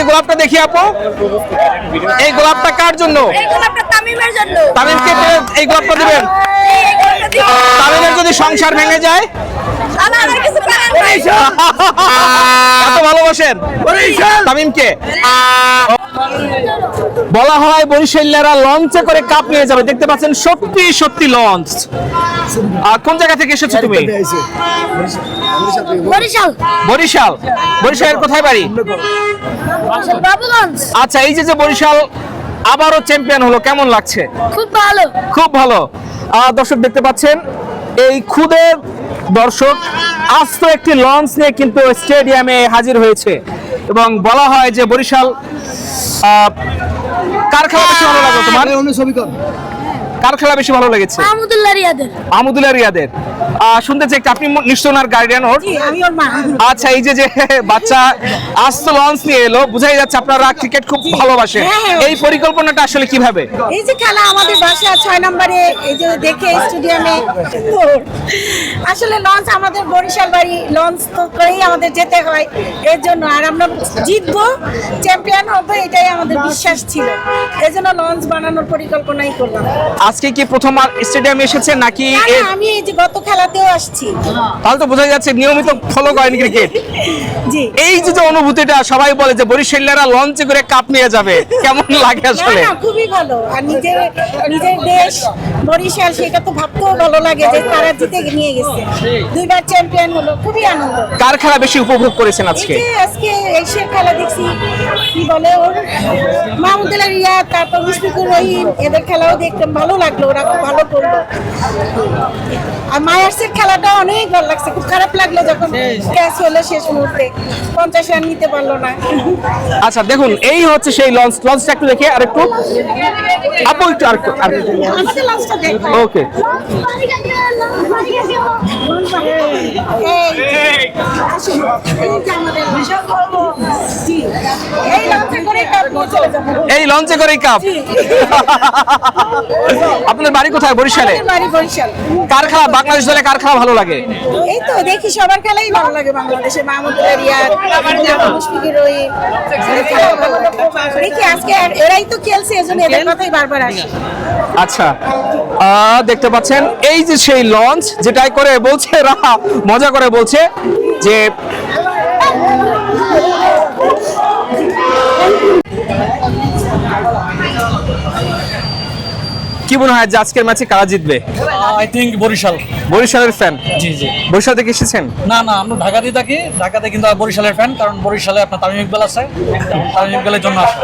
দেখি গোলাপটা দেখি আপু। এই গোলাপটা কার জন্য? এই গোলাপটা তামিমের তামিমকে এই গোলাপটা দিবেন। এই গোলাপটা দিও। তামিমের যদি সংসার ভেঙে যায়। এত ভালোবাসেন? তামিমকে? বলা হয় বরিশাল্লারা লঞ্চে করে কাপ নিয়ে যাবে। দেখতে পাচ্ছেন সত্যি সত্যি লঞ্চ। আর কোন জায়গা থেকে এসেছ তুমি? বরিশাল। বরিশাল। বরিশালের কোথায় বাড়ি? আচ্ছা এই যে যে বরিশাল আবারও চ্যাম্পিয়ন হলো কেমন লাগছে? খুব ভালো। খুব ভালো। দর্শক দেখতে পাচ্ছেন এই খুদের দর্শক আস্ত একটি লঞ্চ নিয়ে কিন্তু স্টেডিয়ামে হাজির হয়েছে। এবং বলা হয় যে বরিশাল আহ, কার খেলা বেশি ভালো লাগল তোমার? কার। খেলা বেশি ভালো লেগেছে? মাহমুদুল্লাহ রিয়াদের। আহমদুল্লাহ রিয়াদের। শুনতে চাই আপনি নিশ্চয় ওনার গার্ডিয়ান ওর। আচ্ছা এই যে যে বাচ্চা আস্ত লঞ্চ নিয়ে এলো বুঝাই যাচ্ছে আপনারা ক্রিকেট খুব ভালোবাসেন হ্যাঁ, হ্যাঁ। এই পরিকল্পনাটা আসলে কীভাবে? এই যে খেলা আমাদের বাসা ছয় নম্বরে এই যে দেখে স্টেডিয়ামে আসলে লঞ্চ আমাদের বরিশাল বাড়ি লঞ্চ তো করেই আমাদের যেতে হয়। এর জন্য আর আমরা জিতবো চ্যাম্পিয়ন হব এটাই আমাদের বিশ্বাস ছিল। এই জন্য লঞ্চ বানানোর পরিকল্পনাই করলাম। আজকে কি প্রথম স্টেডিয়ামে এসেছে নাকি এর- আমি এই যে গত খেলাতেও আসছি। তাহলে তো বোঝা যাচ্ছে নিয়মিত ফলো করেন ক্রিকেট জি। এই যে যে অনুভূতিটা সবাই বলে যে লঞ্চে করে কাপ নিয়ে যাবে কেমন লাগে আসলে? না খুবই ভালো। আর নিজের নিজের দেশ বরিশাল সেটা তো ভাবতেও ভালো লাগে যে তারা জিতে নিয়ে গেছে। দুইবার চ্যাম্পিয়ন হলো খুবই আনন্দ। কার খেলা বেশি উপভোগ করেছেন আজকে? আজকে এশিয়ার খেলা দেখছি কি বলে ওর? মাহমুদুল্লাহ রিয়া তারপর মুশফিকুর রহিম এদের খেলাও দেখতাম ভালো লাগল ওরা খুব ভালো করল। আর মায়ার্সের খেলাটা অনেক ভালো লাগছে খুব খারাপ লাগল যখন ক্যাচ হলো শেষ মুহূর্তে পঞ্চাশ রান নিতে পারল না। আচ্ছা দেখুন এই হচ্ছে সেই লঞ্চ লঞ্চটা একটু দেখে আর একটু। আপু একটু আর একটু। আমাদের দেখো ওকে এই আসুন, এই লঞ্চে করে কাপ আপনার বাড়ি কোথায়? বরিশালে? কার খেলা বাংলাদেশ দলে কার খেলা ভালো লাগে? এই তো দেখি সবার খেলাই ভালো লাগে বাংলাদেশে। মাহমুদুল্লাহ রিয়াদ মুশফিকুর রহিম। দেখি আজকে এরাই তো খেলছে এজন্য এদের কথাই বারবার আসে। আচ্ছা আহ, দেখতে পাচ্ছেন এই যে সেই লঞ্চ যেটাই করে বলছে রাহা মজা করে বলছে যে কি মনে হয় যে আজকের ম্যাচে কারা জিতবে? I think Barishal. বরিশালের ফ্যান জি জি। বরিশাল থেকে এসেছেন? না না আমরা ঢাকাতেই থাকি। ঢাকাতে কিন্তু বরিশালের ফ্যান কারণ বরিশালে আপনার তামিম ইকবাল আছে। তামিম ইকবালের জন্য আসা।